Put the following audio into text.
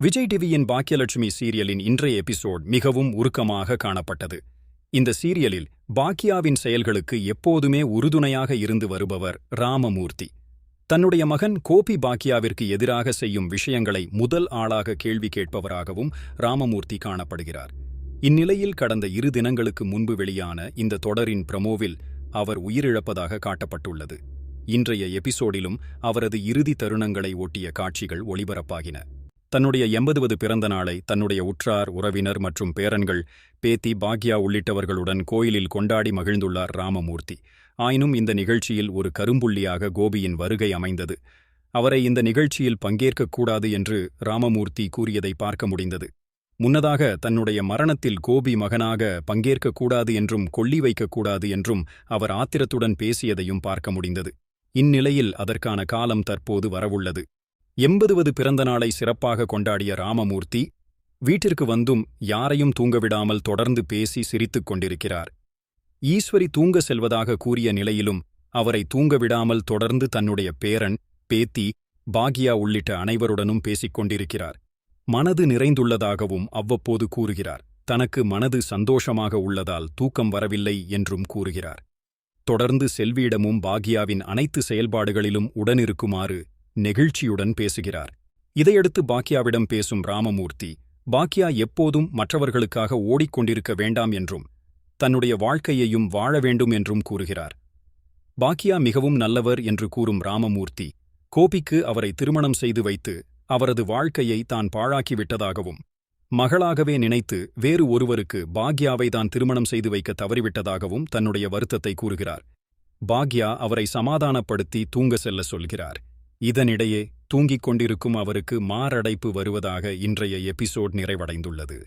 விஜய் டிவியின் பாக்கியலட்சுமி சீரியலின் இன்றைய எபிசோட் மிகவும் உருக்கமாக காணப்பட்டது. இந்த சீரியலில் பாக்கியாவின் செயல்களுக்கு எப்போதுமே உறுதுணையாக இருந்து வருபவர் ராமமூர்த்தி. தன்னுடைய மகன் கோபி பாக்கியாவிற்கு எதிராக செய்யும் விஷயங்களை முதல் ஆளாக கேள்வி கேட்பவராகவும் ராமமூர்த்தி காணப்படுகிறார். இந்நிலையில் கடந்த இரு தினங்களுக்கு முன்பு வெளியான இந்த தொடரின் பிரமோவில் அவர் உயிரிழப்பதாக காட்டப்பட்டுள்ளது. இன்றைய எபிசோடிலும் அவரது இறுதி தருணங்களை ஒட்டிய காட்சிகள் ஒளிபரப்பாகின. தன்னுடைய எண்பதுவது பிறந்த நாளை தன்னுடைய உற்றார் உறவினர் மற்றும் பேரன்கள் பேத்தி பாக்யா உள்ளிட்டவர்களுடன் கோயிலில் கொண்டாடி மகிழ்ந்துள்ளார் ராமமூர்த்தி. ஆயினும் இந்த நிகழ்ச்சியில் ஒரு கரும்புள்ளியாக கோபியின் வருகை அமைந்தது. அவரை இந்த நிகழ்ச்சியில் பங்கேற்கக்கூடாது என்று ராமமூர்த்தி கூறியதை பார்க்க முடிந்தது. முன்னதாக தன்னுடைய மரணத்தில் கோபி மகனாக பங்கேற்கக்கூடாது என்றும் கொல்லி வைக்கக்கூடாது என்றும் அவர் ஆத்திரத்துடன் பேசியதையும் பார்க்க முடிந்தது. இந்நிலையில் அதற்கான காலம் தற்போது வரவுள்ளது. எண்பதுவது பிறந்த நாளை சிறப்பாக கொண்டாடிய ராமமூர்த்தி வீட்டிற்கு வந்தும் யாரையும் தூங்கவிடாமல் தொடர்ந்து பேசி சிரித்துக் கொண்டிருக்கிறார். ஈஸ்வரி தூங்க செல்வதாக கூறிய நிலையிலும் அவரை தூங்கவிடாமல் தொடர்ந்து தன்னுடைய பேரன் பேத்தி பாகியா உள்ளிட்ட அனைவருடனும் பேசிக் கொண்டிருக்கிறார். மனது நிறைந்துள்ளதாகவும் அவ்வப்போது கூறுகிறார். தனக்கு மனது சந்தோஷமாக உள்ளதால் தூக்கம் வரவில்லை என்றும் கூறுகிறார். தொடர்ந்து செல்வியிடமும் பாக்யாவின் அனைத்து செயல்பாடுகளிலும் உடனிருக்குமாறு நெகிழ்ச்சியுடன் பேசுகிறார். இதையடுத்து பாக்யாவிடம் பேசும் ராமமூர்த்தி பாக்யா எப்போதும் மற்றவர்களுக்காக ஓடிக்கொண்டிருக்க வேண்டாம் என்றும் தன்னுடைய வாழ்க்கையையும் வாழ வேண்டும் என்றும் கூறுகிறார். பாக்கியா மிகவும் நல்லவர் என்று கூறும் ராமமூர்த்தி கோபிக்கு அவரை திருமணம் செய்து வைத்து அவரது வாழ்க்கையை தான் பாழாக்கிவிட்டதாகவும் மகளாகவே நினைத்து வேறு ஒருவருக்கு பாக்யாவை தான் திருமணம் செய்து வைக்க தவறிவிட்டதாகவும் தன்னுடைய வருத்தத்தை கூறுகிறார். பாக்யா அவரை சமாதானப்படுத்தி தூங்க செல்ல சொல்கிறார். இதனிடையே தூங்கிக் கொண்டிருக்கும் அவருக்கு மாரடைப்பு வருவதாக இன்றைய எபிசோட் நிறைவடைந்துள்ளது.